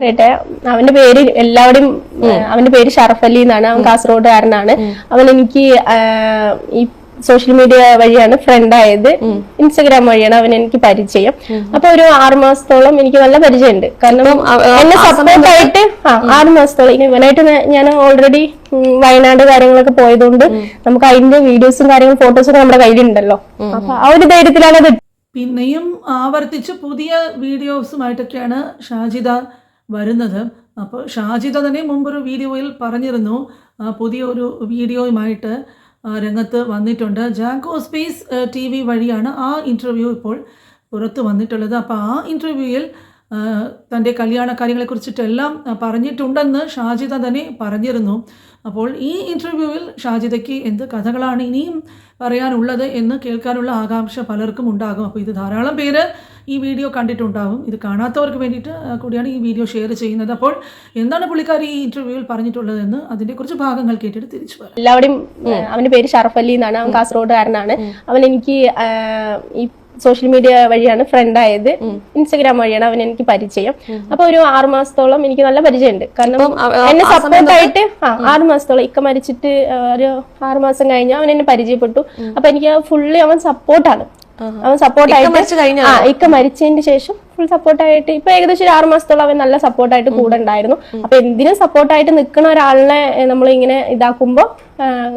പറയട്ടെ അവന്റെ പേര് എല്ലാവരും അവന്റെ പേര് ഷറഫ് അലി എന്നാണ് അവൻ കാസർഗോഡുകാരനാണ്. അവൻ എനിക്ക് ഈ സോഷ്യൽ മീഡിയ വഴിയാണ് ഫ്രണ്ട് ആയത്. ഇൻസ്റ്റഗ്രാം വഴിയാണ് അവൻ എനിക്ക് പരിചയം. അപ്പൊ ഒരു ആറു മാസത്തോളം എനിക്ക് നല്ല പരിചയമുണ്ട്. കാരണം എന്നെ സപ്പോർട്ട് ആയിട്ട് ആ ആറു മാസത്തോളം. ഇനി ഇവനായിട്ട് ഞാൻ- ഞാൻ ഓൾറെഡി വയനാട് കാര്യങ്ങളൊക്കെ പോയതുകൊണ്ട് നമുക്ക് അതിന്റെ വീഡിയോസും കാര്യങ്ങളും ഫോട്ടോസും നമ്മുടെ കയ്യിലുണ്ടല്ലോ. അപ്പൊ ആ ഒരു ധൈര്യത്തിലാണ് അത് പിന്നെയും ആവർത്തിച്ച് പുതിയ വീഡിയോസുമായിട്ടൊക്കെയാണ് ഷാജിദ വരുന്നത്. അപ്പോൾ ഷാജിത തന്നെ മുമ്പൊരു വീഡിയോയിൽ പറഞ്ഞിരുന്നു. പുതിയ ഒരു വീഡിയോയുമായിട്ട് രംഗത്ത് വന്നിട്ടുണ്ട്. ജാങ്കോ സ്പേസ് ടി വി വഴിയാണ് ആ ഇന്റർവ്യൂ ഇപ്പോൾ പുറത്ത് വന്നിട്ടുള്ളത്. അപ്പോൾ ആ ഇന്റർവ്യൂവിൽ തന്റെ കല്യാണ കാര്യങ്ങളെക്കുറിച്ചിട്ടെല്ലാം പറഞ്ഞിട്ടുണ്ടെന്ന് ഷാജിത തന്നെ പറഞ്ഞിരുന്നു. അപ്പോൾ ഈ ഇന്റർവ്യൂവിൽ ഷാജിതയ്ക്ക് എന്ത് കഥകളാണ് ഇനിയും പറയാനുള്ളത് എന്ന് കേൾക്കാനുള്ള ആകാംക്ഷ പലർക്കും ഉണ്ടാകും. അപ്പോൾ ഇത് ധാരാളം പേര് ഈ വീഡിയോ കണ്ടിട്ടുണ്ടാവും. ഇത് കാണാത്തവർക്ക് വേണ്ടിയിട്ട് കൂടിയാണ് ഈ വീഡിയോ ഷെയർ ചെയ്യുന്നത്. അപ്പോൾ എന്താണ് പുള്ളിക്കാരി ഈ ഇന്റർവ്യൂവിൽ പറഞ്ഞിട്ടുള്ളതെന്ന് അതിന്റെ കുറച്ച് ഭാഗങ്ങൾ കേട്ടിട്ട് തിരിച്ചു വരാം. എല്ലാവരും അവന്റെ പേര് ഷറഫ് അലി എന്നാണ്. അവൻ കാസർഗോഡുകാരനാണ്. അവൻ എനിക്ക് ഈ സോഷ്യൽ മീഡിയ വഴിയാണ് ഫ്രണ്ട് ആയത്. ഇൻസ്റ്റഗ്രാം വഴിയാണ് അവൻ എനിക്ക് പരിചയം. അപ്പൊ ഒരു ആറു മാസത്തോളം എനിക്ക് നല്ല പരിചയമുണ്ട്. കാരണം എന്നെ സപ്പോർട്ട് ആയിട്ട് ആ ആറു മാസത്തോളം ഇക്ക മരിച്ചിട്ട് ഒരു ആറു മാസം കഴിഞ്ഞ് അവൻ എന്നെ പരിചയപ്പെട്ടു. അപ്പൊ എനിക്ക് ഫുള്ളി അവൻ സപ്പോർട്ടാണ് അവൻ സപ്പോർട്ട് മരിച്ചു ആയിട്ട് ആ ഇക്ക മരിച്ചതിന് ശേഷം ഫുൾ സപ്പോർട്ടായിട്ട് ഇപ്പൊ ഏകദേശം ഒരു ആറ് മാസത്തോളം അവൻ നല്ല സപ്പോർട്ടായിട്ട് കൂടെ ഉണ്ടായിരുന്നു. അപ്പൊ എന്തിനും സപ്പോർട്ടായിട്ട് നിൽക്കുന്ന ഒരാളിനെ നമ്മൾ ഇങ്ങനെ ഇതാക്കുമ്പോൾ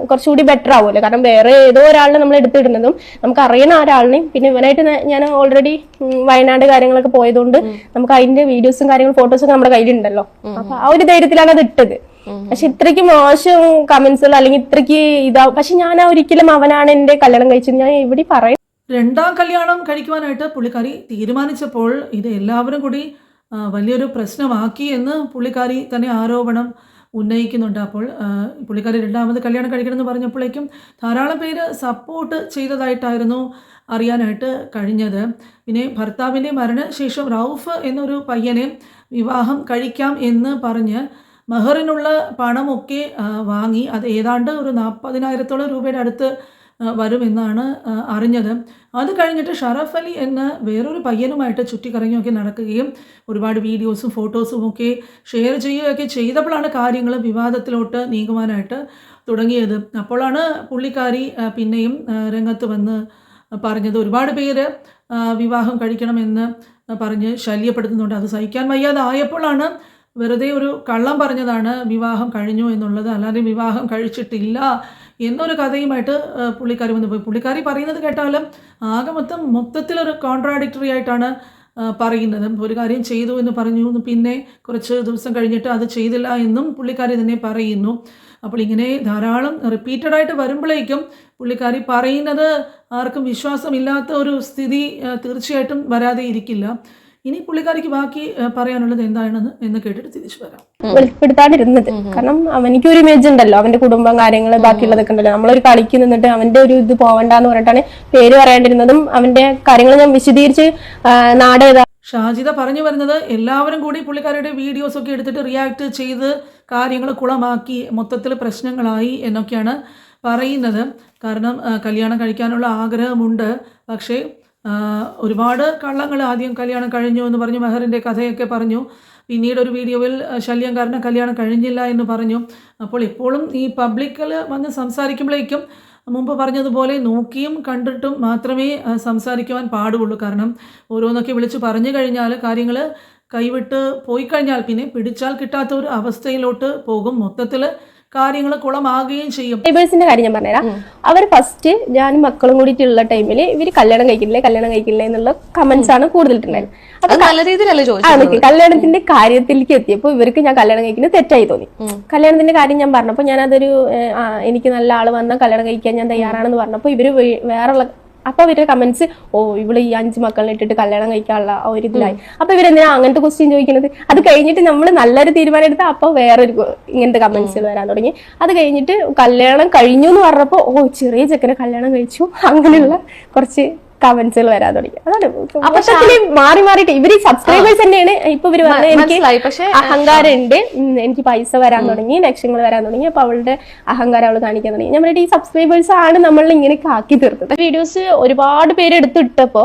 കുറച്ചുകൂടി ബെറ്റർ ആവുമല്ലോ. കാരണം വേറെ ഏതോ ഒരാളിനെ നമ്മൾ എടുത്തിടുന്നതും നമുക്ക് അറിയണ ഒരാളിനെയും പിന്നെ ഇവനായിട്ട് ഞാൻ- ഞാൻ ഓൾറെഡി വയനാട് കാര്യങ്ങളൊക്കെ പോയതുകൊണ്ട് നമുക്ക് അതിന്റെ വീഡിയോസും കാര്യങ്ങളും ഫോട്ടോസും ഒക്കെ നമ്മുടെ കയ്യിലുണ്ടല്ലോ. അപ്പൊ ആ ഒരു ധൈര്യത്തിലാണ് അത് ഇട്ടത്. പക്ഷെ ഇത്രയ്ക്ക് മോശം കമന്റ്സുകൾ അല്ലെങ്കിൽ ഇത്രയ്ക്ക് ഇതാവും പക്ഷെ ഞാൻ ഒരിക്കലും അവനാണ് എന്റെ കല്യാണം കഴിച്ചത്. ഞാൻ ഇവിടെ പറയും? രണ്ടാം കല്യാണം കഴിക്കുവാനായിട്ട് പുള്ളിക്കാരി തീരുമാനിച്ചപ്പോൾ ഇത് എല്ലാവരും കൂടി വലിയൊരു പ്രശ്നമാക്കി എന്ന് പുള്ളിക്കാരി തന്നെ ആരോപണം ഉന്നയിക്കുന്നുണ്ട്. അപ്പോൾ പുള്ളിക്കാരി രണ്ടാമത് കല്യാണം കഴിക്കണമെന്ന് പറഞ്ഞപ്പോഴേക്കും ധാരാളം പേര് സപ്പോർട്ട് ചെയ്തതായിട്ടായിരുന്നു അറിയാനായിട്ട് കഴിഞ്ഞത്. പിന്നെ ഭർത്താവിന്റെ മരണശേഷം റൌഫ് എന്നൊരു പയ്യനെ വിവാഹം കഴിക്കാം എന്ന് പറഞ്ഞ് മെഹറിനുള്ള പണമൊക്കെ വാങ്ങി. അത് ഏതാണ്ട് ഒരു നാൽപ്പതിനായിരത്തോളം രൂപയുടെ അടുത്ത് വരുമെന്നാണ് അറിഞ്ഞത്. അത് കഴിഞ്ഞിട്ട് ഷറഫ് അലി എന്ന വേറൊരു പയ്യനുമായിട്ട് ചുറ്റിക്കറങ്ങിയൊക്കെ നടക്കുകയും ഒരുപാട് വീഡിയോസും ഫോട്ടോസും ഒക്കെ ഷെയർ ചെയ്യുകയൊക്കെ ചെയ്തപ്പോഴാണ് കാര്യങ്ങൾ വിവാദത്തിലോട്ട് നീങ്ങുവാനായിട്ട് തുടങ്ങിയത്. അപ്പോഴാണ് പുള്ളിക്കാരി പിന്നെയും രംഗത്ത് വന്ന് പറഞ്ഞത്. ഒരുപാട് പേര് വിവാഹം കഴിക്കണമെന്ന് പറഞ്ഞ് ശല്യപ്പെടുത്തുന്നുണ്ട്. അത് സഹിക്കാൻ വയ്യാതെ ആയപ്പോഴാണ് വെറുതെ ഒരു കള്ളം പറഞ്ഞതാണ് വിവാഹം കഴിഞ്ഞു എന്നുള്ളത്. അല്ലാതെ വിവാഹം കഴിച്ചിട്ടില്ല. എന്നൊരു കഥയുമായിട്ട് പുള്ളിക്കാരി വന്നു. പോയി പുള്ളിക്കാരി പറയുന്നത് കേട്ടാലും ആകെ മൊത്തം മൊത്തത്തിലൊരു കോൺട്രാഡിക്ടറി ആയിട്ടാണ് പറയുന്നത്. ഒരു കാര്യം ചെയ്തു എന്ന് പറഞ്ഞു. പിന്നെ കുറച്ച് ദിവസം കഴിഞ്ഞിട്ട് അത് ചെയ്തില്ല എന്നും പുള്ളിക്കാരി തന്നെ പറയുന്നു. അപ്പോൾ ഇങ്ങനെ ധാരാളം റിപ്പീറ്റഡ് ആയിട്ട് വരുമ്പോഴേക്കും പുള്ളിക്കാരി പറയുന്നത് ആർക്കും വിശ്വാസമില്ലാത്ത ഒരു സ്ഥിതി തീർച്ചയായിട്ടും വരാതെ ഇരിക്കില്ല. ഇനി പുള്ളിക്കാരിക്ക് ബാക്കി പറയാനുള്ളത് എന്താണെന്ന് എന്ന് കേട്ടിട്ട് തിരിച്ചു വരാം. വെളിപ്പെടുത്താതിരുന്നത്. കാരണം അവനിക്ക് ഒരു ഇമേജ് ഉണ്ടല്ലോ. അവന്റെ കുടുംബം കാര്യങ്ങൾ ബാക്കിയുള്ളതൊക്കെ ഉണ്ടല്ലോ. നമ്മളൊരു കളിക്ക് നിന്നിട്ട് അവന്റെ ഒരു ഇത് പോവണ്ടെന്ന് പറഞ്ഞിട്ടാണ് പേര് പറയാണ്ടിരുന്നതും അവന്റെ കാര്യങ്ങൾ ഞാൻ വിശദീകരിച്ച് നാട് ഷാജിത ഷാജിദ പറഞ്ഞു വരുന്നത് എല്ലാവരും കൂടി പുള്ളിക്കാരുടെ വീഡിയോസ് ഒക്കെ എടുത്തിട്ട് റിയാക്ട് ചെയ്ത് കാര്യങ്ങൾ കുളമാക്കി മൊത്തത്തിൽ പ്രശ്നങ്ങളായി എന്നൊക്കെയാണ് പറയുന്നത്. കാരണം കല്യാണം കഴിക്കാനുള്ള ആഗ്രഹമുണ്ട്. പക്ഷേ ഒരുപാട് കള്ളങ്ങൾ ആദ്യം കല്യാണം കഴിഞ്ഞു എന്ന് പറഞ്ഞു മെഹറിന്റെ കഥയൊക്കെ പറഞ്ഞു. പിന്നീട് ഒരു വീഡിയോയിൽ ശല്യം കാരണം കല്യാണം കഴിഞ്ഞില്ല എന്ന് പറഞ്ഞു. അപ്പോൾ ഇപ്പോഴും ഈ പബ്ലിക്കിൽ വന്ന് സംസാരിക്കുമ്പോഴേക്കും മുമ്പ് പറഞ്ഞതുപോലെ നോക്കിയും കണ്ടിട്ടും മാത്രമേ സംസാരിക്കുവാൻ പാടുള്ളൂ. കാരണം ഓരോന്നൊക്കെ വിളിച്ച് പറഞ്ഞു കഴിഞ്ഞാൽ കാര്യങ്ങൾ കൈവിട്ട് പോയി കഴിഞ്ഞാൽ പിന്നെ പിടിച്ചാൽ കിട്ടാത്ത ഒരു അവസ്ഥയിലോട്ട് പോകും. മൊത്തത്തിൽ കാര്യങ്ങൾ കുളമാകുകയും ചെയ്യും. നെയ്ബേഴ്സിന്റെ കാര്യം ഞാൻ പറഞ്ഞുതരാം. അവർ ഫസ്റ്റ് ഞാൻ മക്കളും കൂടിയിട്ടുള്ള ടൈമിൽ ഇവർ കല്യാണം കഴിക്കില്ലേ കല്യാണം കഴിക്കില്ലേ എന്നുള്ള കമന്റ്സ് ആണ് കൂടുതലിട്ടുണ്ടായിരുന്നത് നല്ല രീതിയിലല്ലേ കല്യാണത്തിന്റെ കാര്യത്തിലേക്ക് എത്തിയപ്പോൾ ഇവർക്ക് ഞാൻ കല്യാണം കഴിക്കുന്നത് തെറ്റായി തോന്നി. കല്യാണത്തിന്റെ കാര്യം ഞാൻ പറഞ്ഞപ്പോൾ ഞാൻ അതൊരു എനിക്ക് നല്ല ആൾ വന്നാൽ കല്യാണം കഴിക്കാൻ ഞാൻ തയ്യാറാണെന്ന് പറഞ്ഞപ്പോൾ ഇവർ വേറെ വേറെയുള്ള അപ്പൊ ഇവരുടെ കമന്റ്സ് ഓ ഇവൾ ഈ അഞ്ച് മക്കളെ ഇട്ടിട്ട് കല്യാണം കഴിക്കാനുള്ള ആ ഒരു ഇതിലായി. അപ്പൊ ഇവരെന്തിനാ അങ്ങനത്തെ ക്വസ്റ്റ്യൻ ചോദിക്കുന്നത്? അത് കഴിഞ്ഞിട്ട് നമ്മൾ നല്ലൊരു തീരുമാനം എടുത്താൽ അപ്പൊ വേറൊരു ഇങ്ങനത്തെ കമന്റ്സ് വരാൻ തുടങ്ങി. അത് കഴിഞ്ഞിട്ട് കല്യാണം കഴിഞ്ഞു എന്ന് പറഞ്ഞപ്പോ ഓ ചെറിയ ചെക്കനെ കല്യാണം കഴിച്ചു. അങ്ങനെയുള്ള കുറച്ച് കമന്റ്സുകൾ വരാൻ തുടങ്ങി. അതാണ് മൊത്തത്തിൽ മാറി മാറിയിട്ട് ഇവർ സബ്സ്ക്രൈബേഴ്സ് തന്നെയാണ് ഇപ്പൊ ഇവർ വന്നത്. എനിക്ക് അഹങ്കാരം ഉണ്ട് എനിക്ക് പൈസ വരാൻ തുടങ്ങി ലക്ഷ്യങ്ങൾ വരാൻ തുടങ്ങി. അപ്പൊ അവളുടെ അഹങ്കാരം അവൾ കാണിക്കാൻ തുടങ്ങി. ഞാൻ പറഞ്ഞിട്ട് ഈ സബ്സ്ക്രൈബേഴ്സ് ആണ് നമ്മൾ ഇങ്ങനെ ആക്കി തീർത്തത്. വീഡിയോസ് ഒരുപാട് പേര് എടുത്തിട്ടപ്പോ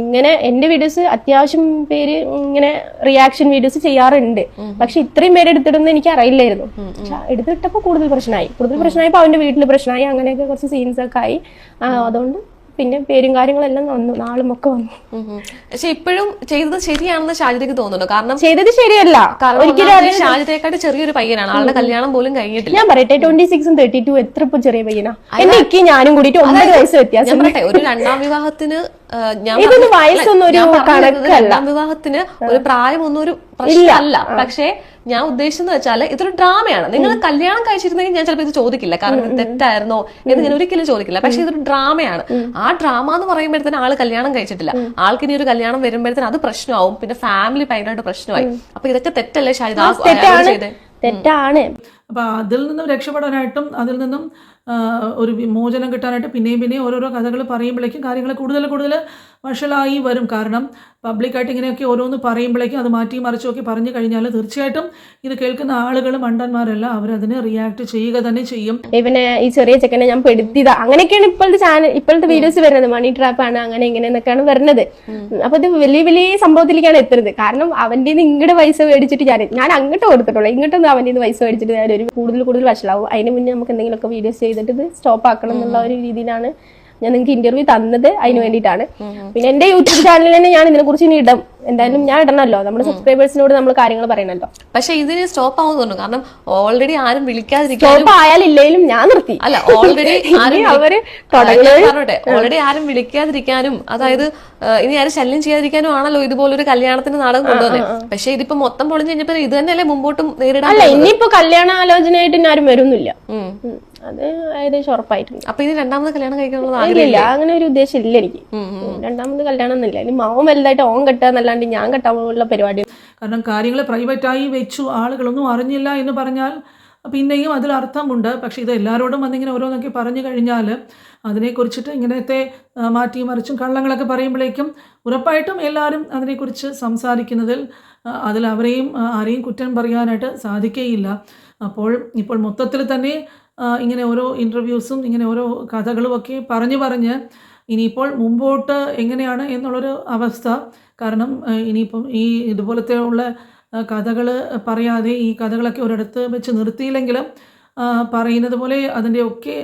ഇങ്ങനെ എന്റെ വീഡിയോസ് അത്യാവശ്യം പേര് ഇങ്ങനെ റിയാക്ഷൻ വീഡിയോസ് ചെയ്യാറുണ്ട്. പക്ഷെ ഇത്രയും പേര് എടുത്തിടുന്ന എനിക്ക് അറിയില്ലായിരുന്നു. എടുത്തിട്ടപ്പോ കൂടുതൽ പ്രശ്നമായി. കൂടുതൽ പ്രശ്നമായപ്പോ അവന്റെ വീട്ടിൽ പ്രശ്നമായി അങ്ങനെയൊക്കെ കുറച്ച് സീൻസ് ഒക്കെ ആയി. അതുകൊണ്ട് പിന്നെ പേരും കാര്യങ്ങളെല്ലാം വന്നു നാളും ഒക്കെ വന്നു. പക്ഷെ ഇപ്പോഴും ചെയ്തത് ശരിയാണെന്ന് ഷാജിതയ്ക്ക് തോന്നുന്നു കാരണം ചെയ്തത് ശരിയല്ല. ഒരിക്കലും ഒന്നാമത് ചെറിയൊരു പയ്യനാണ്. ആളുടെ കല്യാണം പോലും കഴിഞ്ഞിട്ടില്ല. ഞാൻ പറയട്ടെ ട്വന്റി സിക്സും തേർട്ടി ടു എത്ര ഇപ്പൊ ചെറിയ പയ്യനാ? എന്റെ ഇക്കി ഞാനും കൂടിയിട്ട് ഒമ്പത് വയസ്സ് വ്യത്യാസം. ഒരു രണ്ടാം വിവാഹത്തിന് ഞാൻ വയസ്സൊന്നും ഒരു. രണ്ടാം വിവാഹത്തിന് ഒരു പ്രായമൊന്നും ഒരു പ്രശ്നമല്ല. പക്ഷേ ഞാൻ ഉദ്ദേശിച്ചെന്ന് വെച്ചാൽ ഇതൊരു ഡ്രാമയാണ്. നിങ്ങൾ കല്യാണം കഴിച്ചിരുന്നെങ്കിൽ ഞാൻ ചിലപ്പോൾ ഇത് ചോദിക്കില്ല. കാരണം ഇത് തെറ്റായിരുന്നോ എന്ന് ഞാൻ ഒരിക്കലും ചോദിക്കില്ല. പക്ഷെ ഇതൊരു ഡ്രാമയാണ്. ആ ഡ്രാമ എന്ന് പറയുമ്പോഴത്തേന് ആൾ കല്യാണം കഴിച്ചിട്ടില്ല. ആൾക്ക് ഇനി ഒരു കല്യാണം വരുമ്പോഴത്തേന് അത് പ്രശ്നമാവും. പിന്നെ ഫാമിലി ഭയങ്കരമായിട്ട് പ്രശ്നമായി. അപ്പൊ ഇതൊക്കെ തെറ്റല്ലേ അയാളോട് തെറ്റാണ്. ചെയ്തേ തെറ്റാണ് അപ്പൊ അതിൽ നിന്നും രക്ഷപ്പെടാനായിട്ടും അതിൽ നിന്നും ഒരു വിമോചനം കിട്ടാനായിട്ട് പിന്നെയും പിന്നെയും ഓരോരോ കഥകൾ പറയുമ്പോഴേക്കും കാര്യങ്ങൾ കൂടുതൽ കൂടുതൽ വഷളായി വരും. കാരണം പബ്ലിക്കായിട്ട് ഇങ്ങനെയൊക്കെ ഓരോന്ന് പറയുമ്പോഴേക്കും അത് മാറ്റി മറിച്ചൊക്കെ പറഞ്ഞു കഴിഞ്ഞാൽ തീർച്ചയായിട്ടും ഇത് കേൾക്കുന്ന ആളുകൾ മണ്ടന്മാരല്ല അവരതിന് റിയാക്ട് ചെയ്യുക തന്നെ ചെയ്യും. ഇവനെ ഈ ചെറിയ ചെക്കനെ ഞാൻ പെടുത്തിയതാ. അങ്ങനെയൊക്കെയാണ് ഇപ്പോഴത്തെ ചാനൽ ഇപ്പോഴത്തെ വീഡിയോസ് വരുന്നത്. മണി ട്രാപ്പ് ആണ് അങ്ങനെ ഇങ്ങനെ എന്നൊക്കെയാണ് വരുന്നത്. അപ്പോൾ ഇത് വലിയ വലിയ സംഭവത്തിലേക്കാണ് എത്തുന്നത്. കാരണം അവന്റെ നിന്ന് ഇങ്ങോട്ട് പൈസ മേടിച്ചിട്ട് ഞാൻ ഞാൻ അങ്ങോട്ട് കൊടുത്തിട്ടുള്ളൂ. ഇങ്ങോട്ടൊന്നും അവന്റെ നിന്ന് പൈസ മേടിച്ചിട്ട് ഞാൻ ഒരു കൂടുതൽ കൂടുതൽ വഷളാവും. അതിന് മുന്നേ നമുക്ക് എന്തെങ്കിലുമൊക്കെ വീഡിയോസ് ചെയ്തിട്ട് ഇത് സ്റ്റോപ്പ് ആക്കണം എന്നുള്ള ഒരു രീതിയിലാണ് ഞാൻ നിങ്ങൾക്ക് ഇന്റർവ്യൂ തന്നത് അതിന് വേണ്ടിയിട്ടാണ്. പിന്നെ എന്റെ യൂട്യൂബ് ചാനലിൽ തന്നെ ഞാൻ ഇതിനെ കുറിച്ച് ഇനി ഇടും. എന്തായാലും ഞാൻ ഇടണല്ലോ. നമ്മുടെ സബ്സ്ക്രൈബേഴ്സിനോട് നമ്മൾ കാര്യങ്ങൾ പറയണല്ലോ. പക്ഷെ ഇതിന് സ്റ്റോപ്പ് ആവുന്നുണ്ട് കാരണം ഓൾറെഡി ആരും വിളിക്കാതിരിക്കാനും സ്റ്റോപ്പ് ഞാൻ നിർത്തി. അല്ല ഓൾറെഡി അവർ പറഞ്ഞോട്ടെ. ഓൾറെഡി ആരും വിളിക്കാതിരിക്കാനും അതായത് ഇനി ആരും ശല്യം ചെയ്യാതിരിക്കാനും ആണല്ലോ ഇതുപോലൊരു കല്യാണത്തിന് നാടകം കൊണ്ടുവന്നത് പക്ഷെ ഇതിപ്പോ മൊത്തം പൊളിഞ്ഞ് കഴിഞ്ഞപ്പോ ഇത് തന്നെയല്ലേ മുമ്പോട്ടും നേരിടാൻ അല്ല ഇനിയിപ്പോ കല്യാണ ആലോചനയായിട്ട് ഇനി ആരും വരുന്നില്ല. അത് ഏകദേശം ഉറപ്പായിട്ടുണ്ട്. അപ്പൊ ഇത് രണ്ടാമത് കല്യാണം കഴിക്കാനുള്ള ഇല്ല ആഗ്രഹം ഇല്ല അങ്ങനെ ഒരു ഉദ്ദേശം ഇല്ല എനിക്ക്. രണ്ടാമത് കല്യാണം ഒന്നുമില്ല. ഇനി മാവ് വലുതായിട്ട് ഓൺ കെട്ടുക എന്നല്ലാണ്ട് ഞാൻ കെട്ടാനുള്ള പരിപാടി കാരണം കാര്യങ്ങൾ പ്രൈവറ്റായി വെച്ചു ആളുകളൊന്നും അറിഞ്ഞില്ല എന്ന് പറഞ്ഞാൽ പിന്നെയും അതിൽ അർത്ഥമുണ്ട്. പക്ഷെ ഇത് എല്ലാവരോടും വന്നിങ്ങനെ ഓരോന്നൊക്കെ പറഞ്ഞു കഴിഞ്ഞാൽ അതിനെക്കുറിച്ചിട്ട് ഇങ്ങനത്തെ മാറ്റി മറിച്ചും കള്ളങ്ങളൊക്കെ പറയുമ്പോഴേക്കും ഉറപ്പായിട്ടും എല്ലാവരും അതിനെക്കുറിച്ച് സംസാരിക്കുന്നതിൽ അതിൽ അവരെയും ആരെയും കുറ്റം പറയാനായിട്ട് സാധിക്കുകയില്ല അപ്പോൾ ഇപ്പോൾ മൊത്തത്തിൽ തന്നെ ഇങ്ങനെ ഓരോ ഇന്റർവ്യൂസും ഇങ്ങനെ ഓരോ കഥകളുമൊക്കെ പറഞ്ഞു പറഞ്ഞ് ഇനിയിപ്പോൾ മുമ്പോട്ട് എങ്ങനെയാണ് എന്നുള്ളൊരു അവസ്ഥ. കാരണം ഇനിയിപ്പം ഈ ഇതുപോലത്തെ ഉള്ള കഥകൾ പറയാതെ ഈ കഥകളൊക്കെ ഒരിടത്ത് വെച്ച് നിർത്തിയില്ലെങ്കിലും പറയുന്നത് പോലെ അതിന്റെയൊക്കെ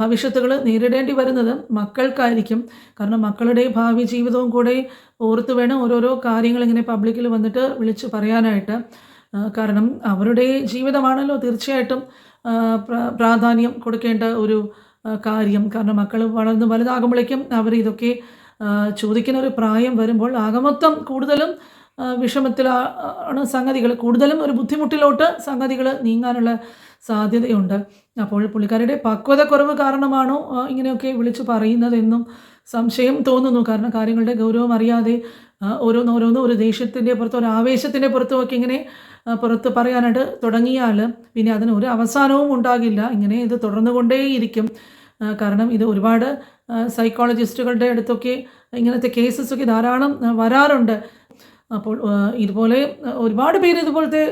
ഭവിഷ്യത്തുകൾ നേരിടേണ്ടി വരുന്നത് മക്കൾക്കായിരിക്കും. കാരണം മക്കളുടെ ഭാവി ജീവിതവും കൂടെ ഓർത്ത് വേണം ഓരോരോ കാര്യങ്ങൾ ഇങ്ങനെ പബ്ലിക്കിൽ വന്നിട്ട് വിളിച്ച് പറയാനായിട്ട്. കാരണം അവരുടെ ജീവിതമാണല്ലോ തീർച്ചയായിട്ടും പ്രാധാന്യം കൊടുക്കേണ്ട ഒരു കാര്യം. കാരണം മക്കൾ വളർന്ന് വലുതാകുമ്പോഴേക്കും അവർ ഇതൊക്കെ ചോദിക്കുന്ന ഒരു പ്രായം വരുമ്പോൾ ആകമൊത്തം കൂടുതലും വിഷമത്തിലാണ് സംഗതികൾ കൂടുതലും ഒരു ബുദ്ധിമുട്ടിലോട്ട് സംഗതികൾ നീങ്ങാനുള്ള സാധ്യതയുണ്ട്. അപ്പോൾ പുള്ളിക്കാരുടെ പക്വതക്കുറവ് കാരണമാണോ ഇങ്ങനെയൊക്കെ വിളിച്ചു പറയുന്നതെന്നും സംശയം തോന്നുന്നു. കാരണം കാര്യങ്ങളുടെ ഗൗരവം അറിയാതെ ഓരോന്നോരോന്നും ഒരു ദേഷ്യത്തിന്റെ പുറത്തോ ഒരു ആവേശത്തിന്റെ പുറത്തുമൊക്കെ ഇങ്ങനെ ആ, പുറത്ത് പറയാനായിട്ട് തുടങ്ങിയാൽ പിന്നെ അതിന് ഒരു അവസാനവും ഉണ്ടാകില്ല. ഇങ്ങനെ ഇത് തുടർന്നുകൊണ്ടേയിരിക്കും. കൊണ്ടേയിരിക്കും കാരണം ഇത് ഒരുപാട് സൈക്കോളജിസ്റ്റുകളുടെ അടുത്തൊക്കെ ഇങ്ങനത്തെ കേസസൊക്കെ ധാരാളം വരാറുണ്ട്. അപ്പോൾ ഇതുപോലെ ഒരുപാട് പേര് ഇതുപോലത്തെ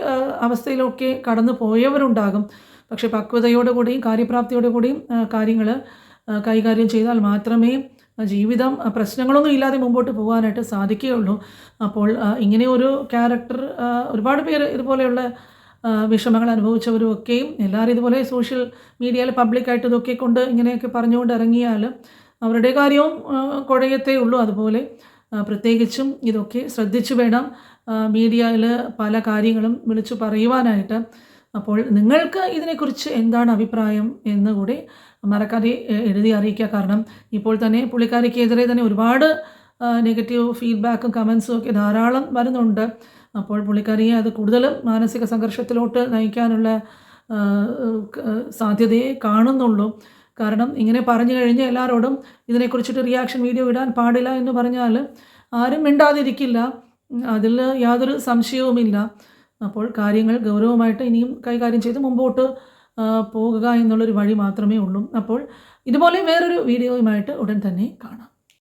അവസ്ഥയിലൊക്കെ കടന്നു പോയവരുണ്ടാകും പക്ഷേ പക്വതയോടുകൂടിയും കാര്യപ്രാപ്തിയോടുകൂടിയും കാര്യങ്ങൾ കൈകാര്യം ചെയ്താൽ മാത്രമേ ജീവിതം പ്രശ്നങ്ങളൊന്നും ഇല്ലാതെ മുമ്പോട്ട് പോകാനായിട്ട് സാധിക്കുകയുള്ളൂ. അപ്പോൾ ഇങ്ങനെ ഒരു ക്യാരക്ടർ ഒരുപാട് പേര് ഇതുപോലെയുള്ള വിഷമങ്ങൾ അനുഭവിച്ചവരും ഒക്കെയും എല്ലാവരും ഇതുപോലെ സോഷ്യൽ മീഡിയയിൽ പബ്ലിക്കായിട്ട് ഇതൊക്കെ കൊണ്ട് ഇങ്ങനെയൊക്കെ പറഞ്ഞുകൊണ്ട് ഇറങ്ങിയാൽ അവരുടെ കാര്യവും കുഴയത്തേ ഉള്ളൂ. അതുപോലെ പ്രത്യേകിച്ചും ഇതൊക്കെ ശ്രദ്ധിച്ചു വേണം മീഡിയയിൽ പല കാര്യങ്ങളും വിളിച്ചു പറയുവാനായിട്ട്. അപ്പോൾ നിങ്ങൾക്ക് ഇതിനെക്കുറിച്ച് എന്താണ് അഭിപ്രായം എന്നുകൂടി മറക്കാതെ എഴുതി അറിയിക്കുക. കാരണം ഇപ്പോൾ തന്നെ പുള്ളിക്കാരിക്കെതിരെ തന്നെ ഒരുപാട് നെഗറ്റീവ് ഫീഡ്ബാക്കും കമൻസും ഒക്കെ ധാരാളം വരുന്നുണ്ട്. അപ്പോൾ പുള്ളിക്കാരിയെ അത് കൂടുതലും മാനസിക സംഘർഷത്തിലോട്ട് നയിക്കാനുള്ള സാധ്യതയെ കാണുന്നുള്ളൂ. കാരണം ഇങ്ങനെ പറഞ്ഞു കഴിഞ്ഞ് എല്ലാവരോടും ഇതിനെക്കുറിച്ചിട്ട് റിയാക്ഷൻ വീഡിയോ ഇടാൻ പാടില്ല എന്ന് പറഞ്ഞാൽ ആരും മിണ്ടാതിരിക്കില്ല. അതിൽ യാതൊരു സംശയവുമില്ല. അപ്പോൾ കാര്യങ്ങൾ ഗൗരവമായിട്ട് ഇനിയും കൈകാര്യം ചെയ്ത് മുമ്പോട്ട് പോകുക എന്നുള്ളൊരു വഴി മാത്രമേ ഉള്ളൂ. അപ്പോൾ ഇതുപോലെ വേറൊരു വീഡിയോയുമായിട്ട് ഉടൻ തന്നെ കാണാം.